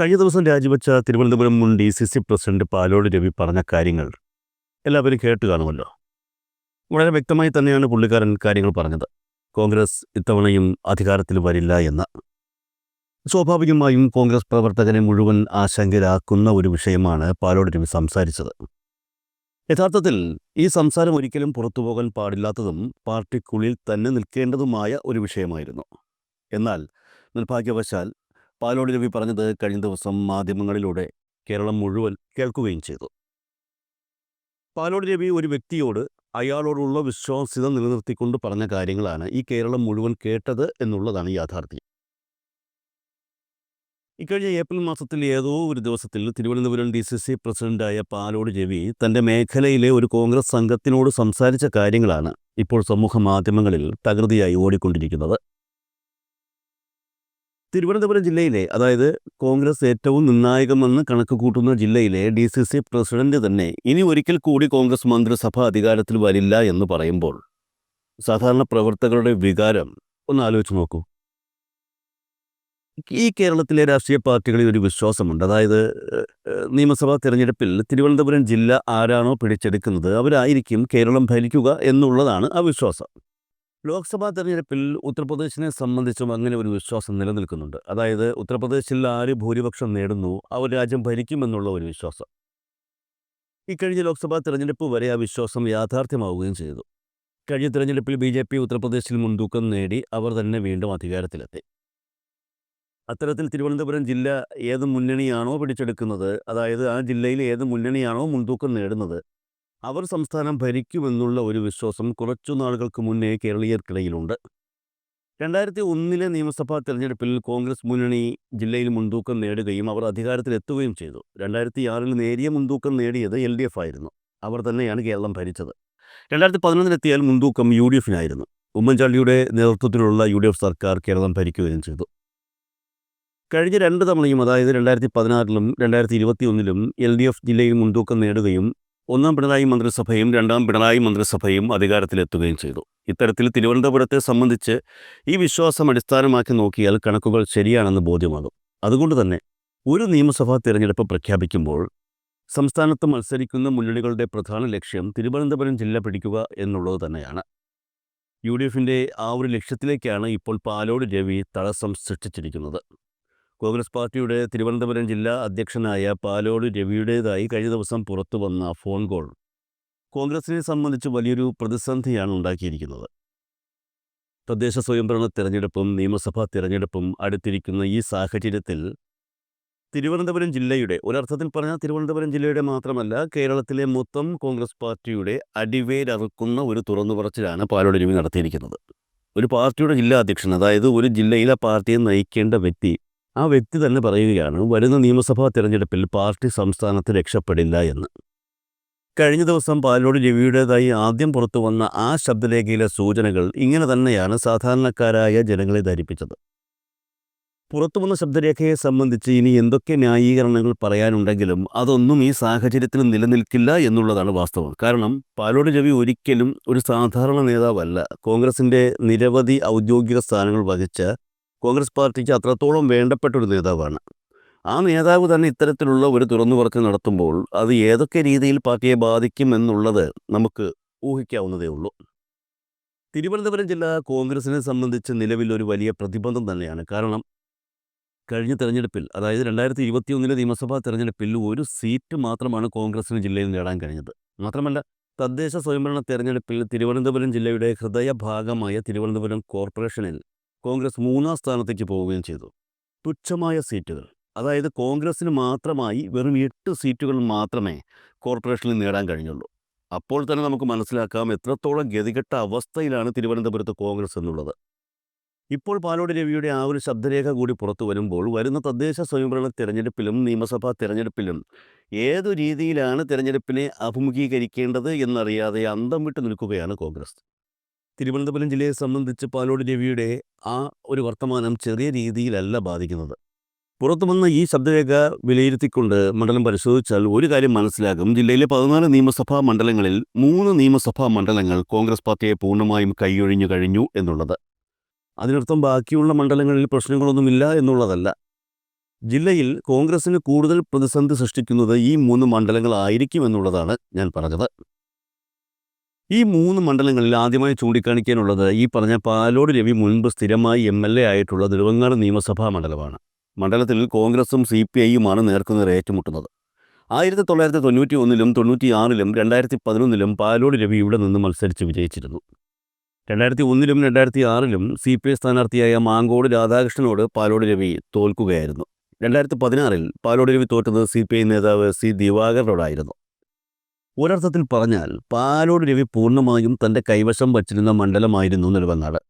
കഴിഞ്ഞ ദിവസം രാജിവെച്ച തിരുവനന്തപുരം മുൻ D C C president Palode Ravi പറഞ്ഞ കാര്യങ്ങൾ എല്ലാവരും കേട്ട് കാണുമല്ലോ. വളരെ വ്യക്തമായി തന്നെയാണ് പുള്ളിക്കാരൻ കാര്യങ്ങൾ പറഞ്ഞത്. കോൺഗ്രസ് ഇത്തവണയും അധികാരത്തിൽ വരില്ല എന്ന്. സ്വാഭാവികമായും കോൺഗ്രസ് പ്രവർത്തകനെ മുഴുവൻ ആശങ്കരാക്കുന്ന ഒരു വിഷയമാണ് പാലോട് രവി സംസാരിച്ചത്. യഥാർത്ഥത്തിൽ ഈ സംസാരം ഒരിക്കലും പുറത്തുപോകാൻ പാടില്ലാത്തതും പാർട്ടിക്കുള്ളിൽ തന്നെ നിൽക്കേണ്ടതുമായ ഒരു വിഷയമായിരുന്നു. എന്നാൽ നിർഭാഗ്യവശാൽ പാലോട് രവി പറഞ്ഞത് കഴിഞ്ഞ ദിവസം മാധ്യമങ്ങളിലൂടെ കേരളം മുഴുവൻ കേൾക്കുകയും ചെയ്തു. പാലോട് രവി ഒരു വ്യക്തിയോട് അയാളോടുള്ള വിശ്വാസ്യത നിലനിർത്തിക്കൊണ്ട് പറഞ്ഞ കാര്യങ്ങളാണ് ഈ കേരളം മുഴുവൻ കേട്ടത് എന്നുള്ളതാണ് യാഥാർത്ഥ്യം. ഇക്കഴിഞ്ഞ ഏപ്രിൽ മാസത്തിൽ ഏതോ ഒരു ദിവസത്തിൽ തിരുവനന്തപുരം ഡി സി സി പ്രസിഡന്റായ പാലോട് രവി തന്റെ മേഖലയിലെ ഒരു കോൺഗ്രസ് സംഘത്തിനോട് സംസാരിച്ച കാര്യങ്ങളാണ് ഇപ്പോൾ സമൂഹ മാധ്യമങ്ങളിൽ തകൃതിയായി ഓടിക്കൊണ്ടിരിക്കുന്നത്. തിരുവനന്തപുരം ജില്ലയിലെ അതായത് കോൺഗ്രസ് ഏറ്റവും നിർണായകമെന്ന് കണക്ക് കൂട്ടുന്ന ജില്ലയിലെ ഡി സി സി പ്രസിഡന്റ് തന്നെ ഇനി ഒരിക്കൽ കൂടി കോൺഗ്രസ് മന്ത്രിസഭ അധികാരത്തിൽ വരില്ല എന്ന് പറയുമ്പോൾ സാധാരണ പ്രവർത്തകരുടെ വികാരം ഒന്ന് ആലോചിച്ച് നോക്കൂ. ഈ കേരളത്തിലെ രാഷ്ട്രീയ പാർട്ടികളിൽ ഒരു വിശ്വാസമുണ്ട്. അതായത് നിയമസഭാ തിരഞ്ഞെടുപ്പിൽ തിരുവനന്തപുരം ജില്ല ആരാണോ പിടിച്ചെടുക്കുന്നത് അവരായിരിക്കും കേരളം ഭരിക്കുക എന്നുള്ളതാണ് ആ വിശ്വാസം. ലോക്സഭാ തെരഞ്ഞെടുപ്പിൽ ഉത്തർപ്രദേശിനെ സംബന്ധിച്ചും അങ്ങനെ ഒരു വിശ്വാസം നിലനിൽക്കുന്നുണ്ട്. അതായത് ഉത്തർപ്രദേശിൽ ആര് ഭൂരിപക്ഷം നേടുന്നു അവർ രാജ്യം ഭരിക്കുമെന്നുള്ള ഒരു വിശ്വാസം. ഇക്കഴിഞ്ഞ ലോക്സഭാ തെരഞ്ഞെടുപ്പ് വരെ ആ വിശ്വാസം യാഥാർത്ഥ്യമാവുകയും ചെയ്തു. കഴിഞ്ഞ തെരഞ്ഞെടുപ്പിൽ ബി ജെ പി ഉത്തർപ്രദേശിൽ മുൻതൂക്കം നേടി അവർ തന്നെ വീണ്ടും അധികാരത്തിലെത്തി. അത്തരത്തിൽ തിരുവനന്തപുരം ജില്ല ഏത് മുന്നണിയാണോ പിടിച്ചെടുക്കുന്നത് അതായത് ആ ജില്ലയിൽ ഏത് മുന്നണിയാണോ മുൻതൂക്കം നേടുന്നത് അവർ സംസ്ഥാനം ഭരിക്കുമെന്നുള്ള ഒരു വിശ്വാസം കുറച്ചു നാളുകൾക്ക് മുന്നേ കേരളീയർക്കിടയിലുണ്ട്. രണ്ടായിരത്തി ഒന്നിലെ നിയമസഭാ തെരഞ്ഞെടുപ്പിൽ കോൺഗ്രസ് മുന്നണി ജില്ലയിൽ മുൻതൂക്കം നേടുകയും അവർ അധികാരത്തിലെത്തുകയും ചെയ്തു. രണ്ടായിരത്തി ആറിൽ നേരിയ മുൻതൂക്കം നേടിയത് എൽ ഡി എഫ് ആയിരുന്നു. അവർ തന്നെയാണ് കേരളം ഭരിച്ചത്. രണ്ടായിരത്തി പതിനൊന്നിലെത്തിയാൽ മുൻതൂക്കം യു ഡി എഫിനായിരുന്നു. ഉമ്മൻചാണ്ടിയുടെ നേതൃത്വത്തിലുള്ള യു ഡി എഫ് സർക്കാർ കേരളം ഭരിക്കുകയും ചെയ്തു. കഴിഞ്ഞ രണ്ട് തവണയും അതായത് രണ്ടായിരത്തി പതിനാറിലും രണ്ടായിരത്തി ഇരുപത്തി ഒന്നിലും എൽ ഡി എഫ് ജില്ലയിൽ മുൻതൂക്കം നേടുകയും ഒന്നാം പിണറായി മന്ത്രിസഭയും രണ്ടാം പിണറായി മന്ത്രിസഭയും അധികാരത്തിലെത്തുകയും ചെയ്തു. ഇത്തരത്തിൽ തിരുവനന്തപുരത്തെ സംബന്ധിച്ച് ഈ വിശ്വാസം അടിസ്ഥാനമാക്കി നോക്കിയാൽ കണക്കുകൾ ശരിയാണെന്ന് ബോധ്യമാകും. അതുകൊണ്ട് തന്നെ ഒരു നിയമസഭാ തിരഞ്ഞെടുപ്പ് പ്രഖ്യാപിക്കുമ്പോൾ സംസ്ഥാനത്ത് മത്സരിക്കുന്ന മുന്നണികളുടെ പ്രധാന ലക്ഷ്യം തിരുവനന്തപുരം ജില്ല പിടിക്കുക എന്നുള്ളത് തന്നെയാണ്. യു ഡി എഫിന്റെ ആ ഒരു ലക്ഷ്യത്തിലേക്കാണ് ഇപ്പോൾ പാലോട് രവി തടസ്സം സൃഷ്ടിച്ചിരിക്കുന്നത്. കോൺഗ്രസ് പാർട്ടിയുടെ തിരുവനന്തപുരം ജില്ലാ അധ്യക്ഷനായ പാലോട് രവിയുടേതായി കഴിഞ്ഞ ദിവസം പുറത്തു വന്ന ഫോൺ കോൾ. കോൺഗ്രസിനെ സംബന്ധിച്ച് വലിയൊരു പ്രതിസന്ധിയാണ് ഉണ്ടാക്കിയിരിക്കുന്നത്. തദ്ദേശ സ്വയംഭരണ തിരഞ്ഞെടുപ്പും നിയമസഭാ തിരഞ്ഞെടുപ്പും അടുത്തിരിക്കുന്ന ഈ സാഹചര്യത്തിൽ തിരുവനന്തപുരം ജില്ലയുടെ ഒരർത്ഥത്തിൽ പറഞ്ഞാൽ തിരുവനന്തപുരം ജില്ലയുടെ മാത്രമല്ല കേരളത്തിലെ മൊത്തം കോൺഗ്രസ് പാർട്ടിയുടെ അടിവേരറുക്കുന്ന ഒരു തുറന്നു പറച്ചിലാണ് പാലോട് രവി നടത്തിയിരിക്കുന്നത്. ഒരു പാർട്ടിയുടെ ജില്ലാ അധ്യക്ഷൻ അതായത് ഒരു ജില്ലയിലെ പാർട്ടിയെ നയിക്കേണ്ട വ്യക്തി ആ വ്യക്തി തന്നെ പറയുകയാണ് വരുന്ന നിയമസഭാ തിരഞ്ഞെടുപ്പിൽ പാർട്ടി സംസ്ഥാനത്ത് രക്ഷപ്പെടില്ല എന്ന്. കഴിഞ്ഞ ദിവസം പാലോട് രവിയുടേതായി ആദ്യം പുറത്തു വന്ന ആ ശബ്ദരേഖയിലെ സൂചനകൾ ഇങ്ങനെ തന്നെയാണ് സാധാരണക്കാരായ ജനങ്ങളെ ധരിപ്പിച്ചത്. പുറത്തു വന്ന ശബ്ദരേഖയെ സംബന്ധിച്ച് ഇനി എന്തൊക്കെ ന്യായീകരണങ്ങൾ പറയാനുണ്ടെങ്കിലും അതൊന്നും ഈ സാഹചര്യത്തിൽ നിലനിൽക്കില്ല എന്നുള്ളതാണ് വാസ്തവം. കാരണം പാലോട് രവി ഒരിക്കലും ഒരു സാധാരണ നേതാവല്ല. കോൺഗ്രസിന്റെ നിരവധി ഔദ്യോഗിക സ്ഥാനങ്ങൾ വഹിച്ച കോൺഗ്രസ് പാർട്ടിക്ക് അത്രത്തോളം വേണ്ടപ്പെട്ട ഒരു നേതാവാണ്. ആ നേതാവ് തന്നെ ഇത്തരത്തിലുള്ള ഒരു തുറന്നു പറച്ചിൽ നടത്തുമ്പോൾ അത് ഏതൊക്കെ രീതിയിൽ പാർട്ടിയെ ബാധിക്കും എന്നുള്ളത് നമുക്ക് ഊഹിക്കാവുന്നതേ ഉള്ളൂ. തിരുവനന്തപുരം ജില്ല കോൺഗ്രസിനെ സംബന്ധിച്ച് നിലവിൽ ഒരു വലിയ പ്രതിബന്ധം തന്നെയാണ്. കാരണം കഴിഞ്ഞ തെരഞ്ഞെടുപ്പിൽ അതായത് രണ്ടായിരത്തി ഇരുപത്തിയൊന്നിലെ നിയമസഭാ തെരഞ്ഞെടുപ്പിൽ ഒരു സീറ്റ് മാത്രമാണ് കോൺഗ്രസിന് ജില്ലയിൽ നേടാൻ കഴിഞ്ഞത്. മാത്രമല്ല തദ്ദേശ സ്വയംഭരണ തെരഞ്ഞെടുപ്പിൽ തിരുവനന്തപുരം ജില്ലയുടെ ഹൃദയഭാഗമായ തിരുവനന്തപുരം കോർപ്പറേഷനിൽ കോൺഗ്രസ് മൂന്നാം സ്ഥാനത്തേക്ക് പോവുകയും ചെയ്തു. തുച്ഛമായ സീറ്റുകൾ. അതായത് കോൺഗ്രസിന് മാത്രമായി വെറും എട്ട് സീറ്റുകൾ മാത്രമേ കോർപ്പറേഷനിൽ നേടാൻ കഴിഞ്ഞുള്ളൂ. അപ്പോൾ തന്നെ നമുക്ക് മനസ്സിലാക്കാം എത്രത്തോളം ഗതികെട്ട അവസ്ഥയിലാണ് തിരുവനന്തപുരത്ത് കോൺഗ്രസ് എന്നുള്ളത്. ഇപ്പോൾ പാലോട് രവിയുടെ ആ ഒരു ശബ്ദരേഖ കൂടി പുറത്തു വരുമ്പോൾ വരുന്ന തദ്ദേശ സ്വയംഭരണ തിരഞ്ഞെടുപ്പിലും നിയമസഭാ തിരഞ്ഞെടുപ്പിലും ഏതു രീതിയിലാണ് തിരഞ്ഞെടുപ്പിനെ അഭിമുഖീകരിക്കേണ്ടത് എന്നറിയാതെ അന്തം വിട്ടു നിൽക്കുകയാണ് കോൺഗ്രസ്. തിരുവനന്തപുരം ജില്ലയെ സംബന്ധിച്ച് പാലോട് രവിയുടെ ആ ഒരു വർത്തമാനം ചെറിയ രീതിയിലല്ല ബാധിക്കുന്നത്. പുറത്തു വന്ന ഈ ശബ്ദരേഖ വിലയിരുത്തിക്കൊണ്ട് മണ്ഡലം പരിശോധിച്ചാൽ ഒരു കാര്യം മനസ്സിലാകും. ജില്ലയിലെ പതിനാല് നിയമസഭാ മണ്ഡലങ്ങളിൽ മൂന്ന് നിയമസഭാ മണ്ഡലങ്ങൾ കോൺഗ്രസ് പാർട്ടിയെ പൂർണമായും കൈയൊഴിഞ്ഞു കഴിഞ്ഞു എന്നുള്ളത്. അതിനർത്ഥം ബാക്കിയുള്ള മണ്ഡലങ്ങളിൽ പ്രശ്നങ്ങളൊന്നുമില്ല എന്നുള്ളതല്ല. ജില്ലയിൽ കോൺഗ്രസിന് കൂടുതൽ പ്രതിസന്ധി സൃഷ്ടിക്കുന്നത് ഈ മൂന്ന് മണ്ഡലങ്ങളായിരിക്കും എന്നുള്ളതാണ് ഞാൻ പറഞ്ഞത്. ഈ മൂന്ന് മണ്ഡലങ്ങളിൽ ആദ്യമായി ചൂണ്ടിക്കാണിക്കാനുള്ളത് ഈ പറഞ്ഞ പാലോട് രവി മുൻപ് സ്ഥിരമായി എം എൽ എ ആയിട്ടുള്ള നെടുവങ്ങാട് നിയമസഭാ മണ്ഡലമാണ്. മണ്ഡലത്തിൽ കോൺഗ്രസും സി പി ഐയുമാണ് നേർക്കുനേർ ഏറ്റുമുട്ടുന്നത്. ആയിരത്തി തൊള്ളായിരത്തി തൊണ്ണൂറ്റി ഒന്നിലും തൊണ്ണൂറ്റിയാറിലും രണ്ടായിരത്തി പതിനൊന്നിലും പാലോട് രവി ഇവിടെ നിന്ന് മത്സരിച്ച് വിജയിച്ചിരുന്നു. രണ്ടായിരത്തി ഒന്നിലും രണ്ടായിരത്തി ആറിലും സി പി ഐ സ്ഥാനാർത്ഥിയായ മാങ്കോട് രാധാകൃഷ്ണനോട് പാലോട് രവി തോൽക്കുകയായിരുന്നു. രണ്ടായിരത്തി പതിനാറിൽ പാലോട് രവി തോറ്റത് സി പി ഐ നേതാവ് സി ദിവാകരനോടായിരുന്നു. ഒരർത്ഥത്തിൽ പറഞ്ഞാൽ പാലോട് രവി പൂർണമായും തന്റെ കൈവശം വച്ചിരുന്ന മണ്ഡലമായിരുന്നു നെടുവങ്ങാട്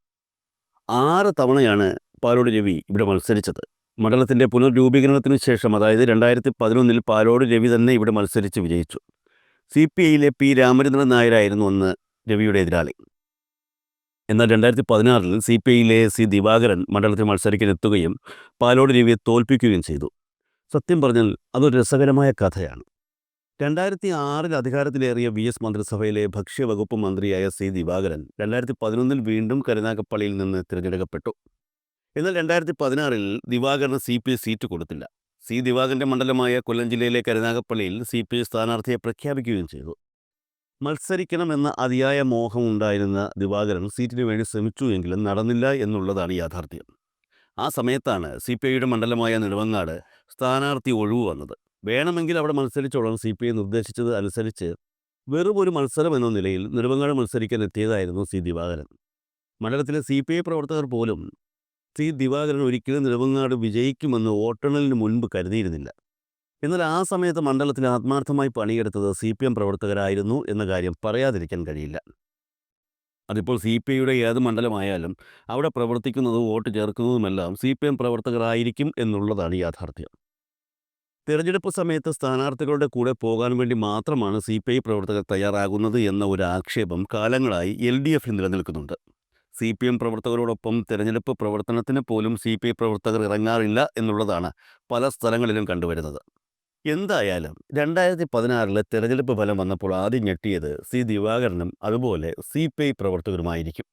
ആറ് തവണയാണ് പാലോട് രവി ഇവിടെ മത്സരിച്ചത്. മണ്ഡലത്തിന്റെ പുനർരൂപീകരണത്തിന് ശേഷം അതായത് രണ്ടായിരത്തി പതിനൊന്നിൽ പാലോട് രവി തന്നെ ഇവിടെ മത്സരിച്ച് വിജയിച്ചു. സി പി ഐയിലെ പി രാമചന്ദ്രൻ നായരായിരുന്നു അന്ന് രവിയുടെ എതിരാളി. എന്നാൽ രണ്ടായിരത്തി പതിനാറിൽ സി പി ഐയിലെ സി ദിവാകരൻ മണ്ഡലത്തിൽ മത്സരിക്കാൻ എത്തുകയും പാലോട് രവിയെ തോൽപ്പിക്കുകയും ചെയ്തു. സത്യം പറഞ്ഞാൽ അതൊരു രസകരമായ കഥയാണ്. രണ്ടായിരത്തി ആറിൽ അധികാരത്തിലേറിയ വി എസ് മന്ത്രിസഭയിലെ ഭക്ഷ്യവകുപ്പ് മന്ത്രിയായ സി ദിവാകരൻ രണ്ടായിരത്തി പതിനൊന്നിൽ വീണ്ടും കരുനാഗപ്പള്ളിയിൽ നിന്ന് തിരഞ്ഞെടുക്കപ്പെട്ടു. എന്നാൽ രണ്ടായിരത്തി പതിനാറിൽ ദിവാകരന് സി പി ഐ സീറ്റ് കൊടുത്തില്ല. സി ദിവാകരന്റെ മണ്ഡലമായ കൊല്ലം ജില്ലയിലെ കരുനാഗപ്പള്ളിയിൽ സി പി ഐ സ്ഥാനാർത്ഥിയെ പ്രഖ്യാപിക്കുകയും ചെയ്തു. മത്സരിക്കണമെന്ന അതിയായ മോഹം ഉണ്ടായിരുന്ന ദിവാകരൻ സീറ്റിന് വേണ്ടി ശ്രമിച്ചു എങ്കിലും നടന്നില്ല എന്നുള്ളതാണ് യാഥാർത്ഥ്യം. ആ സമയത്താണ് സി പി ഐയുടെ മണ്ഡലമായ നെടുവങ്ങാട് സ്ഥാനാർത്ഥി ഒഴിവ് വന്നത്. വേണമെങ്കിൽ അവിടെ മത്സരിച്ചോളാം. സി പി ഐ നിർദ്ദേശിച്ചത് അനുസരിച്ച് വെറും ഒരു മത്സരം എന്ന നിലയിൽ നെടുമങ്ങാട് മത്സരിക്കാൻ എത്തിയതായിരുന്നു സി ദിവാകരൻ. മണ്ഡലത്തിലെ സി പി ഐ പ്രവർത്തകർ പോലും സി ദിവാകരൻ ഒരിക്കലും നെടുമങ്ങാട് വിജയിക്കുമെന്ന് വോട്ടെണ്ണലിന് മുൻപ് കരുതിയിരുന്നില്ല. എന്നാൽ ആ സമയത്ത് മണ്ഡലത്തിൽ ആത്മാർത്ഥമായി പണിയെടുത്തത് സി പി എം പ്രവർത്തകരായിരുന്നു എന്ന കാര്യം പറയാതിരിക്കാൻ കഴിയില്ല. അതിപ്പോൾ സി പി ഐയുടെ ഏത് മണ്ഡലമായാലും അവിടെ പ്രവർത്തിക്കുന്നതും വോട്ട് ചേർക്കുന്നതുമെല്ലാം സി പി എം പ്രവർത്തകരായിരിക്കും എന്നുള്ളതാണ് യാഥാർത്ഥ്യം. തിരഞ്ഞെടുപ്പ് സമയത്ത് സ്ഥാനാർത്ഥികളുടെ കൂടെ പോകാൻ വേണ്ടി മാത്രമാണ് സി പി ഐ പ്രവർത്തകർ തയ്യാറാകുന്നത് എന്ന ഒരു ആക്ഷേപം കാലങ്ങളായി എൽ ഡി എഫിൽ നിലനിൽക്കുന്നുണ്ട്. സി പി എം പ്രവർത്തകരോടൊപ്പം തിരഞ്ഞെടുപ്പ് പ്രവർത്തനത്തിന് പോലും സി പി ഐ പ്രവർത്തകർ ഇറങ്ങാറില്ല എന്നുള്ളതാണ് പല സ്ഥലങ്ങളിലും കണ്ടുവരുന്നത്. എന്തായാലും രണ്ടായിരത്തി പതിനാറിലെ തെരഞ്ഞെടുപ്പ് ഫലം വന്നപ്പോൾ ആദ്യം ഞെട്ടിയത് സി ദിവാകരനും അതുപോലെ സി പി ഐ പ്രവർത്തകരുമായിരിക്കും.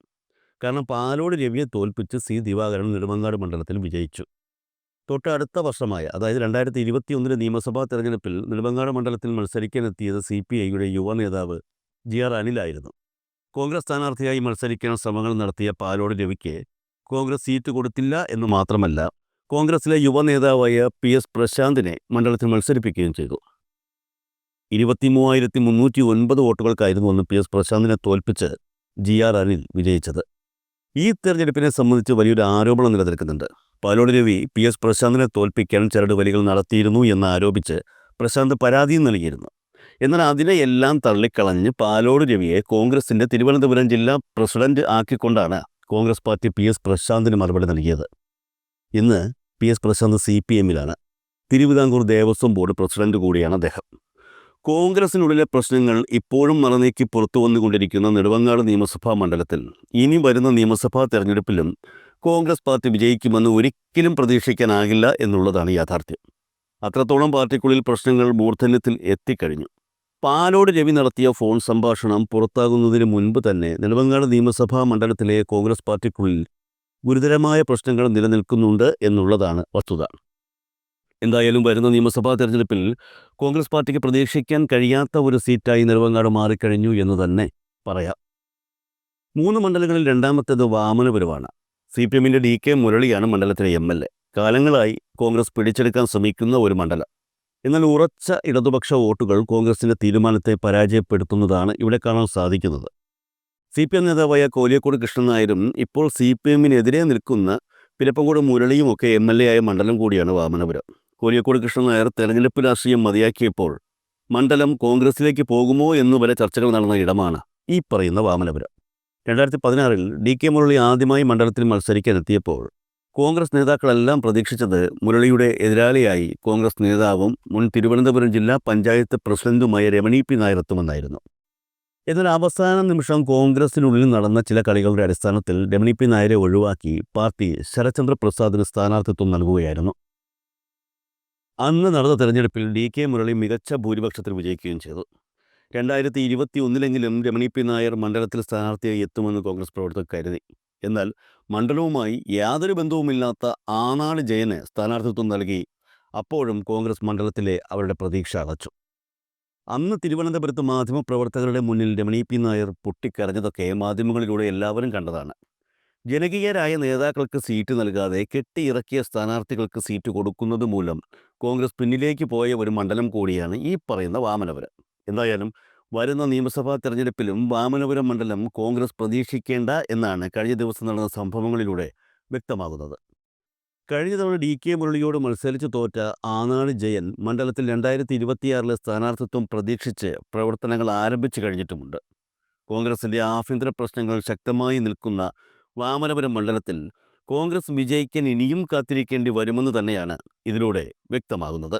കാരണം പാലോട് രവിയെ തോൽപ്പിച്ച് സി ദിവാകരൻ നെടുമങ്ങാട് മണ്ഡലത്തിൽ വിജയിച്ചു. തൊട്ടടുത്ത വർഷമായ അതായത് രണ്ടായിരത്തി ഇരുപത്തി ഒന്നിലെ നിയമസഭാ തെരഞ്ഞെടുപ്പിൽ നെടുമങ്ങാട് മണ്ഡലത്തിൽ മത്സരിക്കാനെത്തിയത് സി പി ഐയുടെ യുവ നേതാവ് ജി ആർ അനിലായിരുന്നു. കോൺഗ്രസ് സ്ഥാനാർത്ഥിയായി മത്സരിക്കാൻ ശ്രമങ്ങൾ നടത്തിയ പാലോട് രവിക്ക് കോൺഗ്രസ് സീറ്റ് കൊടുത്തില്ല എന്ന് മാത്രമല്ല കോൺഗ്രസിലെ യുവ നേതാവായ പി എസ് പ്രശാന്തിനെ മണ്ഡലത്തിൽ മത്സരിപ്പിക്കുകയും ചെയ്തു. ഇരുപത്തി മൂവായിരത്തി മുന്നൂറ്റി ഒൻപത് വോട്ടുകൾക്കായിരുന്നു അന്ന് പി എസ് പ്രശാന്തിനെ തോൽപ്പിച്ച് ജി ആർ അനിൽ വിജയിച്ചത്. ഈ തെരഞ്ഞെടുപ്പിനെ സംബന്ധിച്ച് വലിയൊരു ആരോപണം നിലനിൽക്കുന്നുണ്ട്. പാലോട് രവി പി എസ് പ്രശാന്തിനെ തോൽപ്പിക്കാൻ ചരട് വലികൾ നടത്തിയിരുന്നു എന്ന് ആരോപിച്ച് പ്രശാന്ത് പരാതിയും നൽകിയിരുന്നു. എന്നാൽ അതിനെയെല്ലാം തള്ളിക്കളഞ്ഞ് പാലോട് രവിയെ കോൺഗ്രസിന്റെ തിരുവനന്തപുരം ജില്ലാ പ്രസിഡന്റ് ആക്കിക്കൊണ്ടാണ് കോൺഗ്രസ് പാർട്ടി പി എസ് പ്രശാന്തിന് മറുപടി നൽകിയത്. ഇന്ന് P S Prashanth C P എമ്മിലാണ്. Thiruvithamkoor Devaswom board president കൂടിയാണ് അദ്ദേഹം. കോൺഗ്രസിനുള്ളിലെ പ്രശ്നങ്ങൾ ഇപ്പോഴും മറനീക്കി പുറത്തു വന്നുകൊണ്ടിരിക്കുന്ന നെടുവങ്ങാട് നിയമസഭാ മണ്ഡലത്തിൽ ഇനി വരുന്ന നിയമസഭാ തെരഞ്ഞെടുപ്പിലും കോൺഗ്രസ് പാർട്ടി വിജയിക്കുമെന്ന് ഒരിക്കലും പ്രതീക്ഷിക്കാനാകില്ല എന്നുള്ളതാണ് യാഥാർത്ഥ്യം. അത്രത്തോളം പാർട്ടിക്കുള്ളിൽ പ്രശ്നങ്ങൾ മൂർധന്യത്തിൽ എത്തിക്കഴിഞ്ഞു. പാലോട് രവി നടത്തിയ ഫോൺ സംഭാഷണം പുറത്താകുന്നതിന് മുൻപ് തന്നെ നെടുവങ്ങാട് നിയമസഭാ മണ്ഡലത്തിലെ കോൺഗ്രസ് പാർട്ടിക്കുള്ളിൽ ഗുരുതരമായ പ്രശ്നങ്ങൾ നിലനിൽക്കുന്നുണ്ട് എന്നുള്ളതാണ് വസ്തുത. എന്തായാലും വരുന്ന നിയമസഭാ തെരഞ്ഞെടുപ്പിൽ കോൺഗ്രസ് പാർട്ടിക്ക് പ്രതീക്ഷിക്കാൻ കഴിയാത്ത ഒരു സീറ്റായി നെടുവങ്ങാട് മാറിക്കഴിഞ്ഞു എന്ന് തന്നെ പറയാം. മൂന്ന് മണ്ഡലങ്ങളിൽ രണ്ടാമത്തേത് വാമനപുരമാണ് സി പി എമ്മിന്റെ ഡി കെ മുരളിയാണ് മണ്ഡലത്തിലെ എം എൽ എ. കാലങ്ങളായി കോൺഗ്രസ് പിടിച്ചെടുക്കാൻ ശ്രമിക്കുന്ന ഒരു മണ്ഡലം. എന്നാൽ ഉറച്ച ഇടതുപക്ഷ വോട്ടുകൾ കോൺഗ്രസിന്റെ തീരുമാനത്തെ പരാജയപ്പെടുത്തുന്നതാണ് ഇവിടെ കാണാൻ സാധിക്കുന്നത്. സി പി എം നേതാവായ കോലിയക്കോട് കൃഷ്ണൻ നായരും ഇപ്പോൾ സി പി എമ്മിനെതിരെ നിൽക്കുന്ന പിരപ്പങ്കോട് മുരളിയും ഒക്കെ എം എൽ എ ആയ മണ്ഡലം കൂടിയാണ് വാമനപുരം. കോലിയക്കോട് കൃഷ്ണൻ നായർ തെരഞ്ഞെടുപ്പ് രാഷ്ട്രീയം മതിയാക്കിയപ്പോൾ മണ്ഡലം കോൺഗ്രസിലേക്ക് പോകുമോ എന്ന് വരെ ചർച്ചകൾ നടന്ന ഇടമാണ് ഈ പറയുന്ന വാമനപുരം. രണ്ടായിരത്തി പതിനാറിൽ ഡി കെ മുരളി ആദ്യമായി മണ്ഡലത്തിൽ മത്സരിക്കാനെത്തിയപ്പോൾ കോൺഗ്രസ് നേതാക്കളെല്ലാം പ്രതീക്ഷിച്ചത് മുരളിയുടെ എതിരാളിയായി കോൺഗ്രസ് നേതാവും മുൻ തിരുവനന്തപുരം ജില്ലാ പഞ്ചായത്ത് പ്രസിഡന്റുമായ രമണി പി നായർ എത്തുമെന്നായിരുന്നു എന്നാൽ അവസാന നിമിഷം കോൺഗ്രസിനുള്ളിൽ നടന്ന ചില കളികളുടെ അടിസ്ഥാനത്തിൽ രമണി പി നായരെ ഒഴിവാക്കി പാർട്ടി ശരത്ചന്ദ്ര പ്രസാദിന് സ്ഥാനാർത്ഥിത്വം നൽകുകയായിരുന്നു. അന്ന് നടന്ന തെരഞ്ഞെടുപ്പിൽ ഡി കെ മുരളി മികച്ച ഭൂരിപക്ഷത്തിൽ വിജയിക്കുകയും ചെയ്തു. രണ്ടായിരത്തി ഇരുപത്തി ഒന്നിലെങ്കിലും രമണി പി. നായർ മണ്ഡലത്തിൽ സ്ഥാനാർത്ഥിയായി എത്തുമെന്ന് കോൺഗ്രസ് പ്രവർത്തകർ കരുതി. എന്നാൽ മണ്ഡലവുമായി യാതൊരു ബന്ധവുമില്ലാത്ത ആനാട് ജയന് സ്ഥാനാർത്ഥിത്വം നൽകി. അപ്പോഴും കോൺഗ്രസ് മണ്ഡലത്തിലെ അവരുടെ പ്രതീക്ഷ അടച്ചു അന്ന് തിരുവനന്തപുരത്ത് മാധ്യമപ്രവർത്തകരുടെ മുന്നിൽ രമണി പി. നായർ പൊട്ടിക്കരഞ്ഞതൊക്കെ മാധ്യമങ്ങളിലൂടെ എല്ലാവരും കണ്ടതാണ്. ജനകീയരായ നേതാക്കൾക്ക് സീറ്റ് നൽകാതെ കെട്ടിയിറക്കിയ സ്ഥാനാർത്ഥികൾക്ക് സീറ്റ് കൊടുക്കുന്നത് മൂലം കോൺഗ്രസ് പിന്നിലേക്ക് പോയ ഒരു മണ്ഡലം കൂടിയാണ് ഈ പറയുന്ന വാമനപുരം. എന്തായാലും വരുന്ന നിയമസഭാ തെരഞ്ഞെടുപ്പിലും വാമനപുരം മണ്ഡലം കോൺഗ്രസ് പ്രതീക്ഷിക്കേണ്ട എന്നാണ് കഴിഞ്ഞ ദിവസം നടന്ന സംഭവങ്ങളിലൂടെ വ്യക്തമാകുന്നത്. കഴിഞ്ഞ തവണ ഡി കെ മുരളിയോട് മത്സരിച്ച് തോറ്റ ആനാട് ജയൻ മണ്ഡലത്തിൽ രണ്ടായിരത്തി ഇരുപത്തിയാറിലെ സ്ഥാനാർത്ഥിത്വം പ്രതീക്ഷിച്ച് പ്രവർത്തനങ്ങൾ ആരംഭിച്ചു കഴിഞ്ഞിട്ടുമുണ്ട്. കോൺഗ്രസിന്റെ ആഭ്യന്തര പ്രശ്നങ്ങൾ ശക്തമായി നിൽക്കുന്ന വാമനപുരം മണ്ഡലത്തിൽ കോൺഗ്രസ് വിജയിക്കാൻ ഇനിയും കാത്തിരിക്കേണ്ടി വരുമെന്ന് തന്നെയാണ് ഇതിലൂടെ വ്യക്തമാകുന്നത്.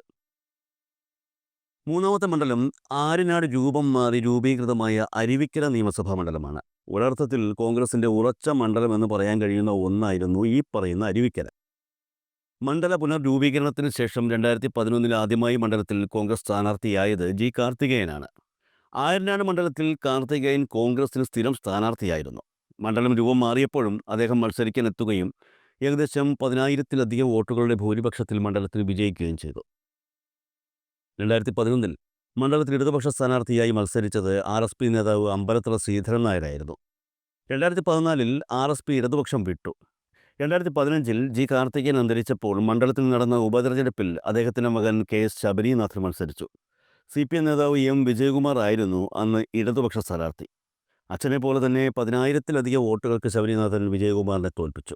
മൂന്നാമത്തെ മണ്ഡലം ആര്യനാട് രൂപം മാറി രൂപീകൃതമായ അരുവിക്കര നിയമസഭാ മണ്ഡലമാണ്. ഒരർത്ഥത്തിൽ കോൺഗ്രസിന്റെ ഉറച്ച മണ്ഡലം എന്ന് പറയാൻ കഴിയുന്ന ഒന്നായിരുന്നു ഈ പറയുന്ന അരുവിക്കര. മണ്ഡല പുനർരൂപീകരണത്തിന് ശേഷം രണ്ടായിരത്തി പതിനൊന്നിൽ ആദ്യമായി മണ്ഡലത്തിൽ കോൺഗ്രസ് സ്ഥാനാർത്ഥിയായത് ജി കാർത്തികേയനാണ്. ആയിരനാട് മണ്ഡലത്തിൽ കാർത്തികേയൻ കോൺഗ്രസിന് സ്ഥിരം സ്ഥാനാർത്ഥിയായിരുന്നു. മണ്ഡലം രൂപം മാറിയപ്പോഴും അദ്ദേഹം മത്സരിക്കാൻ എത്തുകയും ഏകദേശം പതിനായിരത്തിലധികം വോട്ടുകളുടെ ഭൂരിപക്ഷത്തിൽ മണ്ഡലത്തിൽ വിജയിക്കുകയും ചെയ്തു. രണ്ടായിരത്തി പതിനൊന്നിൽ മണ്ഡലത്തിൽ ഇടതുപക്ഷ സ്ഥാനാർത്ഥിയായി മത്സരിച്ചത് ആർ എസ് പി നേതാവ് അമ്പലത്തറ ശ്രീധരൻ നായരായിരുന്നു. രണ്ടായിരത്തി പതിനാലിൽ ആർ എസ് പി ഇടതുപക്ഷം വിട്ടു. രണ്ടായിരത്തി പതിനഞ്ചിൽ ജി കാർത്തികേയൻ അന്തരിച്ചപ്പോൾ മണ്ഡലത്തിൽ നടന്ന ഉപതെരഞ്ഞെടുപ്പിൽ അദ്ദേഹത്തിന്റെ മകൻ കെ എസ് ശബരിനാഥൻ മത്സരിച്ചു. സി പി എം നേതാവ് എം വിജയകുമാർ ആയിരുന്നു അന്ന് ഇടതുപക്ഷ സ്ഥാനാർത്ഥി. അച്ഛനെ പോലെ തന്നെ പതിനായിരത്തിലധികം വോട്ടുകൾക്ക് ശബരിനാഥൻ വിജയകുമാറിനെ തോൽപ്പിച്ചു.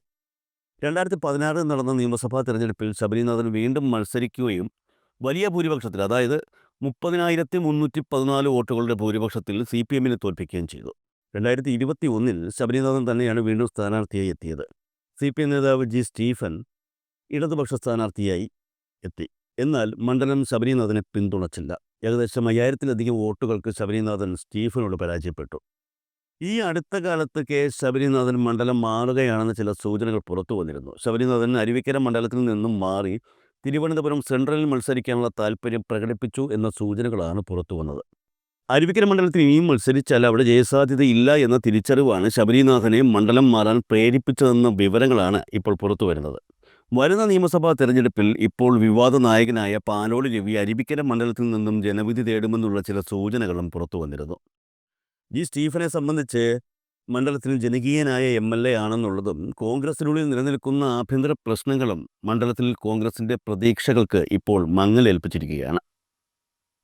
രണ്ടായിരത്തി പതിനാറിൽ നടന്ന നിയമസഭാ തെരഞ്ഞെടുപ്പിൽ ശബരിനാഥൻ വീണ്ടും മത്സരിക്കുകയും വലിയ ഭൂരിപക്ഷത്തിൽ അതായത് മുപ്പതിനായിരത്തി മുന്നൂറ്റി പതിനാല് വോട്ടുകളുടെ ഭൂരിപക്ഷത്തിൽ സി പി എമ്മിനെ തോൽപ്പിക്കുകയും ചെയ്തു. രണ്ടായിരത്തി ഇരുപത്തി ഒന്നിൽ ശബരിനാഥൻ തന്നെയാണ് വീണ്ടും സ്ഥാനാർത്ഥിയായി എത്തിയത്. സി പി എം നേതാവ് ജി. സ്റ്റീഫൻ ഇടതുപക്ഷ സ്ഥാനാർത്ഥിയായി എത്തി. എന്നാൽ മണ്ഡലം ശബരിനാഥനെ പിന്തുണച്ചില്ല. ഏകദേശം അയ്യായിരത്തിലധികം വോട്ടുകൾക്ക് ശബരിനാഥൻ സ്റ്റീഫനോട് പരാജയപ്പെട്ടു. ഈ അടുത്ത കാലത്ത് കെ. ശബരിനാഥൻ മണ്ഡലം മാറുകയാണെന്ന് ചില സൂചനകൾ പുറത്തു വന്നിരുന്നു ശബരിനാഥൻ അരുവിക്കര മണ്ഡലത്തിൽ നിന്നും മാറി തിരുവനന്തപുരം സെൻട്രലിൽ മത്സരിക്കാനുള്ള താല്പര്യം പ്രകടിപ്പിച്ചു എന്ന സൂചനകളാണ് പുറത്തു വന്നത്. അരുവിക്കര മണ്ഡലത്തിൽ ഇനിയും മത്സരിച്ചാൽ അവിടെ ജയസാധ്യതയില്ല എന്ന തിരിച്ചറിവാണ് ശബരിനാഥനെ മണ്ഡലം മാറാൻ പ്രേരിപ്പിച്ചതെന്ന വിവരങ്ങളാണ് ഇപ്പോൾ പുറത്തു വരുന്നത്. വരുന്ന നിയമസഭാ തെരഞ്ഞെടുപ്പിൽ ഇപ്പോൾ വിവാദ നായകനായ പാലോട് രവി അരുവിക്കര മണ്ഡലത്തിൽ നിന്നും ജനവിധി തേടുമെന്നുള്ള ചില സൂചനകളും പുറത്തു വന്നിരുന്നു. ജി. സ്റ്റീഫനെ സംബന്ധിച്ച് മണ്ഡലത്തിൽ ജനകീയനായ എം എൽ എ ആണെന്നുള്ളതും കോൺഗ്രസിനുള്ളിൽ നിലനിൽക്കുന്ന ആഭ്യന്തര പ്രശ്നങ്ങളും മണ്ഡലത്തിൽ കോൺഗ്രസിന്റെ പ്രതീക്ഷകൾക്ക് ഇപ്പോൾ മങ്ങലേൽപ്പിച്ചിരിക്കുകയാണ്.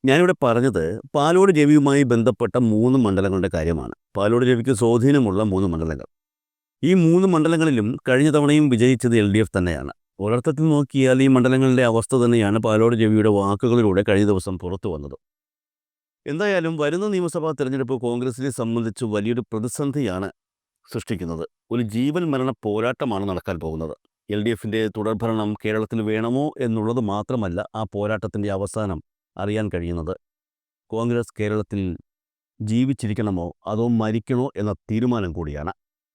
ഞാനിവിടെ പറഞ്ഞത് പാലോട് രവിയുമായി ബന്ധപ്പെട്ട മൂന്ന് മണ്ഡലങ്ങളുടെ കാര്യമാണ്. പാലോട് രവിക്ക് സ്വാധീനമുള്ള മൂന്ന് മണ്ഡലങ്ങൾ. ഈ മൂന്ന് മണ്ഡലങ്ങളിലും കഴിഞ്ഞ തവണയും വിജയിച്ചത് എൽ ഡി എഫ് തന്നെയാണ്. ഒരർത്ഥത്തിൽ നോക്കിയാൽ ഈ മണ്ഡലങ്ങളിലെ അവസ്ഥ തന്നെയാണ് പാലോട് രവിയുടെ വാക്കുകളിലൂടെ കഴിഞ്ഞ ദിവസം പുറത്തു വന്നത്. എന്തായാലും വരുന്ന നിയമസഭാ തെരഞ്ഞെടുപ്പ് കോൺഗ്രസിനെ സംബന്ധിച്ച് വലിയൊരു പ്രതിസന്ധിയാണ് സൃഷ്ടിക്കുന്നത്. ഒരു ജീവൻ മരണ പോരാട്ടമാണ് നടക്കാൻ പോകുന്നത്. എൽ ഡി എഫിന്റെ തുടർഭരണം കേരളത്തിന് വേണമോ എന്നുള്ളത് മാത്രമല്ല ആ പോരാട്ടത്തിന്റെ അവസാനം അറിയാൻ കഴിയുന്നത്. കോൺഗ്രസ് കേരളത്തിൽ ജീവിച്ചിരിക്കണമോ അതോ മരിക്കണോ എന്ന തീരുമാനം കൂടിയാണ്.